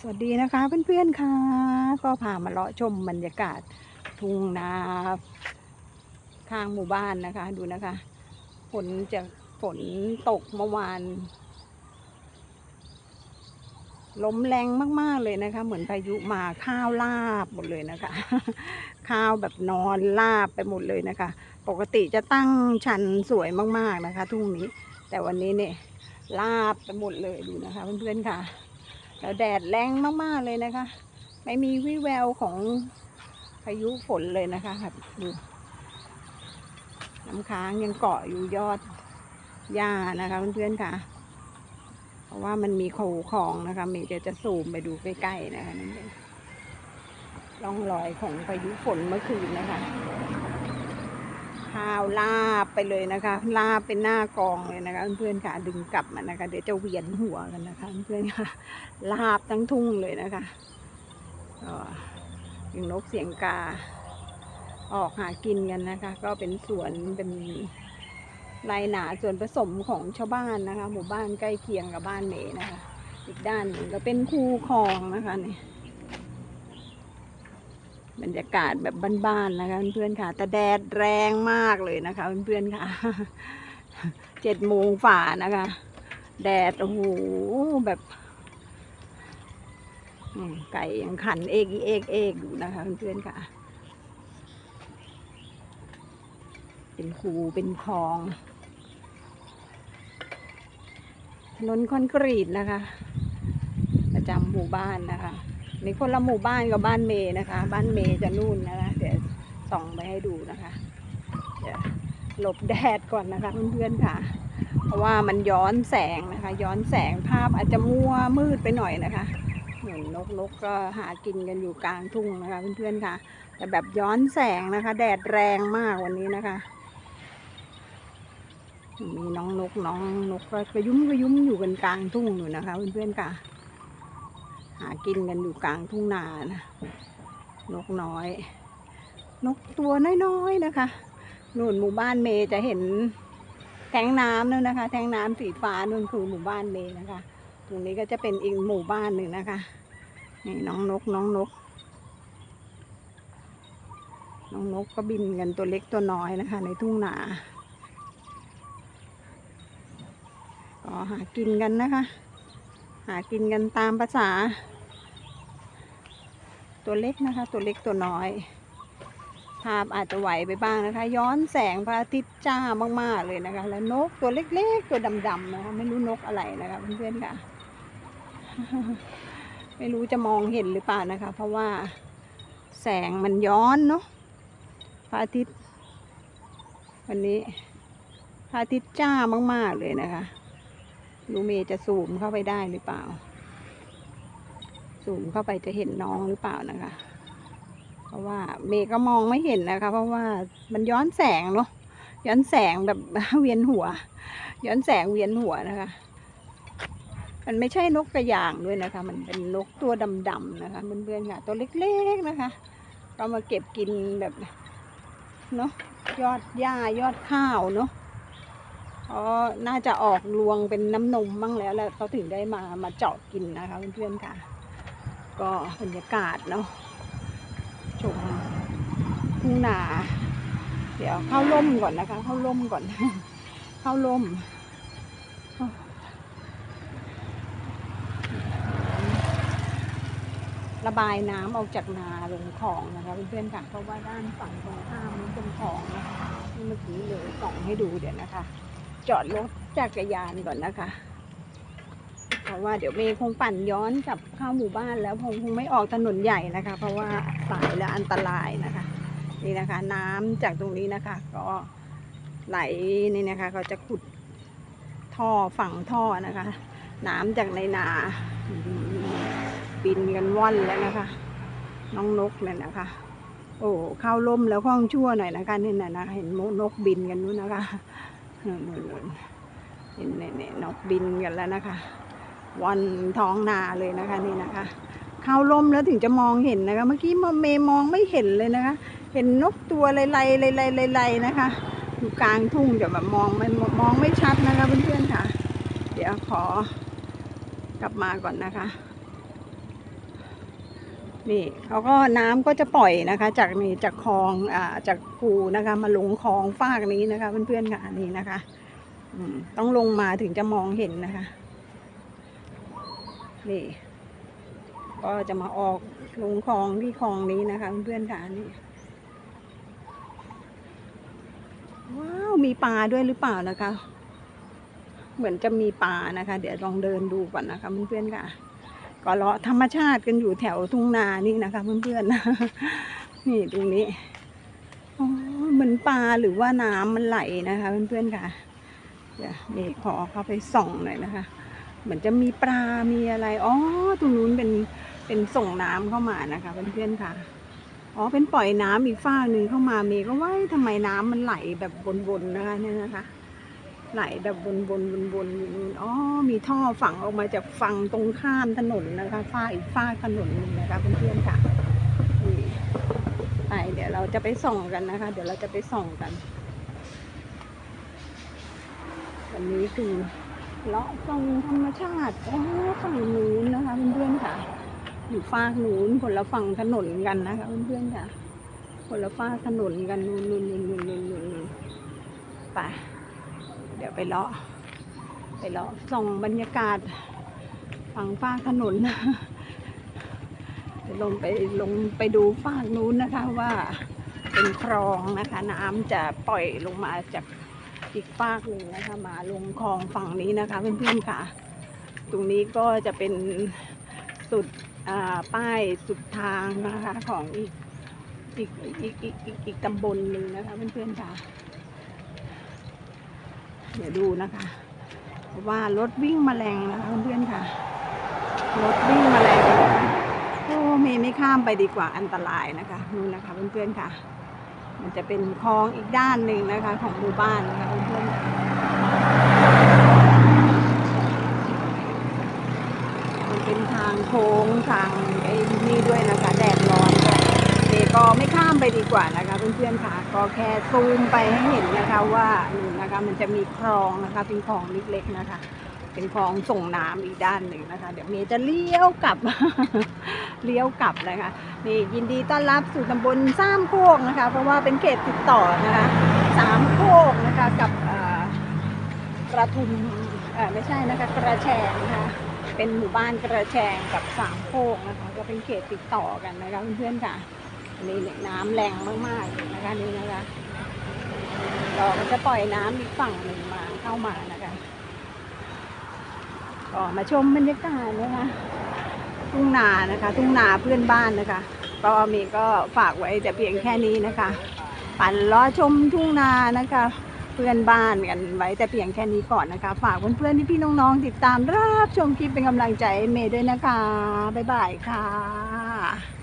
สวัสดีนะคะเพื่อนๆค่ะ ก็พามาเลาะชมบรรยากาศทุ่งนาข้างหมู่บ้านนะคะ ดูนะคะฝนจะฝนตกเมื่อวานลมแรงมากๆเลยนะคะ เหมือนพายุมาข้าวลาบหมดเลยนะคะ ข้าวแบบนอนลาบไปหมดเลยนะคะ ปกติจะตั้งชันสวยมากๆนะคะ ทุ่งนี้ แต่วันนี้เนี่ยลาบไปหมดเลยดูนะคะ เพื่อนๆค่ะ แล้วแดดแรงมากๆเลยนะคะ ไม่มีวิแววของพายุฝนเลยนะคะครับดูน้ำค้างยังเกาะอยู่ยอดหญ้านะคะเพื่อนๆค่ะ เพราะว่ามันมีโขคลองนะคะเมย์จะจะซูมไปดูใกล้ๆนะคะนั่นเองร่องรอยของพายุฝนเมื่อคืนนะคะ ข้าวลาบไปเลยนะคะ ลาบเป็นหน้ากองเลยนะคะ เพื่อนๆค่ะดึงกลับมานะคะ เดี๋ยวจะเวียนหัวกันนะคะ เพื่อนๆค่ะลาบทั้งทุ่งเลยนะคะก็ยิงนกเสียงกา ออกหากินกันนะคะ ก็เป็นสวนเป็นไรหนาส่วนผสมของชาวบ้านนะคะ หมู่บ้านใกล้เคียงกับบ้านเมนะคะ อีกด้านหนึ่งก็เป็นคูคลองนะคะเนี่ย บรรยากาศแบบบ้านๆนะคะเพื่อนๆค่ะ แต่แดดแรงมากเลยนะคะเพื่อนๆค่ะเจ็ดโมงฝ่านะคะ แดดโอ้โหแบบไก่ยังขันเอกเอกเอกอยู่นะคะเพื่อนๆค่ะ เป็นคูเป็นคลองถนนคอนกรีตนะคะ ประจำหมู่บ้านนะคะ มีคนละหมู่บ้านกับบ้านเมย์นะคะ บ้านเมย์จะนู่นนะคะเดี๋ยวส่องไปให้ดูนะคะเดี๋ยวหลบแดดก่อนนะคะเพื่อนๆค่ะ เพราะว่ามันย้อนแสงนะคะ ย้อนแสงภาพอาจจะมัวมืดไปหน่อยนะคะเหมือนนกนกก็หากินกันอยู่กลางทุ่งนะคะเพื่อนๆค่ะ แต่แบบย้อนแสงนะคะ แดดแรงมากวันนี้นะคะมีน้องนกน้องนกก็กระยุ้มกระยุ้มอยู่กันกลางทุ่งอยู่นะคะเพื่อนๆค่ะ หากินกันอยู่กลางทุ่งนานะนกน้อย นกตัวน้อยๆนะคะนู่นหมู่บ้านเมย์จะเห็นแทงน้ำนู่นนะคะ แทงน้ำสีฟ้านู่นคือหมู่บ้านเมย์นะคะ ตรงนี้ก็จะเป็นอีกหมู่บ้านหนึ่งนะคะนี่น้องนกน้องนก น้องนกก็บินกันตัวเล็กตัวน้อยนะคะ ในทุ่งนาก็หากินกันนะคะ หากินกันตามภาษา ตัวเล็กนะคะ ตัวเล็กตัวน้อย ภาพอาจจะไหวไปบ้างนะคะ ย้อนแสงพระอาทิตย์จ้ามากๆเลยนะคะ แล้วนกตัวเล็กๆ ตัวดำๆนะคะ ไม่รู้นกอะไรนะคะเพื่อนๆค่ะ ไม่รู้จะมองเห็นหรือเปล่านะคะ เพราะว่าแสงมันย้อนเนาะพระอาทิตย์ วันนี้พระอาทิตย์จ้ามากๆเลยนะคะลูเมย์จะซูมเข้าไปได้หรือเปล่า ซูมเข้าไปจะเห็นน้องหรือเปล่านะคะ เพราะว่าเมย์ก็มองไม่เห็นนะคะ เพราะว่ามันย้อนแสงเนาะย้อนแสงแบบเวียนหัว ย้อนแสงเวียนหัวนะคะ มันไม่ใช่นกกระยางด้วยนะคะ มันเป็นนกตัวดำๆนะคะเพื่อนๆค่ะ ตัวเล็กๆนะคะเรามาเก็บกินแบบเนาะยอดหญ้ายอดข้าวเนาะเพราะน่าจะออกรวงเป็นน้ำนมบ้างแล้วแล้วเขาถึงได้มามาเจาะกินนะคะเพื่อนๆค่ะ ก็บรรยากาศเนาะชมทุ่งนา เดี๋ยวเข้าร่มก่อนนะคะ เข้าร่มก่อน เข้าร่มระบายน้ำออกจากนาลงคลองนะคะเพื่อนๆค่ะเพราะว่าด้านฝั่งตรงข้ามนี้เป็นคลองนะคะที่เมื่อกี้เลยส่องให้ดูเดี๋ยวนะคะ จอดรถจักรยานก่อนนะคะ เพราะว่าเดี๋ยวเมย์คงปั่นย้อนกลับเข้าหมู่บ้านแล้วคงคงไม่ออกถนนใหญ่นะคะ เพราะว่าสายและอันตรายนะคะ นี่นะคะ น้ำจากตรงนี้นะคะ ก็ไหลนี่นะคะเขาจะขุดท่อฝังท่อนะคะ น้ำจากในนาบินกันว่อนแล้วนะคะ น้องนกเนี่ยนะคะ โอ้เข้าร่มแล้วข้องชั่วหน่อยนะคะนี่นะนะเห็นนกบินกันนู้นนะคะนู่นๆเห็นเนี่ยนกบินกันแล้วนะคะ วันท้องนาเลยนะคะนี่นะคะเข้าร่มแล้วถึงจะมองเห็นนะคะ เมื่อกี้เมย์มองไม่เห็นเลยนะคะ เห็นนกตัวลายๆลายๆลายๆนะคะ อยู่กลางทุ่งเดี๋ยวแบบมองไม่มองไม่ชัดนะคะเพื่อนๆค่ะ เดี๋ยวขอกลับมาก่อนนะคะ นี่เขาก็น้ำก็จะปล่อยนะคะ จากนี่จากคลองอ่าจากคูนะคะ มาลงคลองฟากนี้นะคะเพื่อนๆค่ะนี่นะคะอืต้องลงมาถึงจะมองเห็นนะคะ นี่ ก็จะมาออกลงคลองที่คลองนี้นะคะ เพื่อนๆค่ะนี่ว้าวมีปลาด้วยหรือเปล่านะคะ เหมือนจะมีปลานะคะ เดี๋ยวลองเดินดูก่อนนะคะเพื่อนๆค่ะ ก็เลาะธรรมชาติกันอยู่แถวทุ่งนานี่นะคะเพื่อนๆนี่ตรงนี้อ๋อเหมือนปลาหรือว่าน้ำมันไหลนะคะ เพื่อนๆค่ะเดี๋ยวนี่ขอเข้าไปส่องหน่อยนะคะ เหมือนจะมีปลา มีอะไร อ๋อ ตรงนู้นเป็น เป็นส่งน้ำเข้ามานะคะเพื่อนๆค่ะ อ๋อ เป็นปล่อยน้ำอีกฝ้าหนึ่งเข้ามา เมย์ก็ว่าเอ๊ะทำไมน้ำมันไหลแบบวนๆนะคะเนี่ยนะคะ ไหลแบบวนๆวนๆอ๋อ มีท่อฝังออกมาจากฝั่งตรงข้ามถนนนะคะฝ้าอีกฝ้าถนนหนึงนะคะเพื่อนๆค่ะนี่ไปเดี๋ยวเราจะไปส่องกันนะคะ เดี๋ยวเราจะไปส่องกัน วันนี้คือ เลาะตรงธรรมชาติโอ้ฝั่งนู้นนะคะเพื่อนๆค่ะ อยู่ฝากนู้นคนละฝั่งถนนกันนะคะเพื่อนๆค่ะคนละฝากถนนกันนู้นนู้นนู้นนู้นนู้นนุนนู้นไปเดี๋ยวไปเลาะไปเลาะส่องบรรยากาศฝั่งฝากถนนจะลงไปลงไปดูฝากนู้นนะคะว่าเป็นคลองนะคะ น้ำจะปล่อยลงมาจาก อีกฝากหนึ่งนะคะมาลงคลองฝั่งนี้นะคะเพื่อนๆค่ะ ตรงนี้ก็จะเป็นสุดป้ายสุดทางนะคะของอีกอีกอีกอีกอีกอีกตำบลหนึ่งนะคะเพื่อนๆค่ะ เดี๋ยวดูนะคะว่ารถวิ่งมาแรงนะคะเพื่อนๆค่ะ รถวิ่งมาแรงโอ้เมย์ไม่ข้ามไปดีกว่าอันตรายนะคะนู่นนะคะเพื่อนๆค่ะ มันจะเป็นคลองอีกด้านหนึ่งนะคะ ของหมู่บ้านนะคะเพื่อนมันเป็นทางโค้งทางไอ้นี่ด้วยนะคะแดดร้อนด้วยเมย์ก็ไม่ข้ามไปดีกว่านะคะเพื่อนๆค่ะก็แค่ซูมไปให้เห็นนะคะว่านี่นะคะมันจะมีคลองนะคะเป็นคลองเล็กๆนะคะ เป็นคลองส่งน้ำอีกด้านหนึ่งนะคะ เดี๋ยวเมย์จะเลี้ยวกลับ เลี้ยวกลับนะคะนี่ยินดีต้อนรับสู่ตำบลสามโคกนะคะ เพราะว่าเป็นเขตติดต่อนะคะสามโคกนะคะกับกระทุมไม่ใช่นะคะกระแชงนะคะเป็นหมู่บ้านกระแชงกับสามโคกนะคะก็เป็นเขตติดต่อกันนะคะเพื่อนๆค่ะนี่น้ำแรงมากๆนะคะนี่นะคะก็มันจะปล่อยน้ำอีกฝั่งหนึ่งมาเข้ามานะคะก็มาชมบรรยากาศนะคะ ทุ่งนานะคะ ทุ่งนาเพื่อนบ้านนะคะก็มีก็ฝากไว้แต่เพียงแค่นี้นะคะ ปั่นล้อชมทุ่งนานะคะ เพื่อนบ้านกันไว้แต่เพียงแค่นี้ก่อนนะคะ ฝากเพื่อนๆที่พี่น้องๆติดตามรับชมคลิปเป็นกำลังใจเมย์ด้วยนะคะบ๊ายบายค่ะ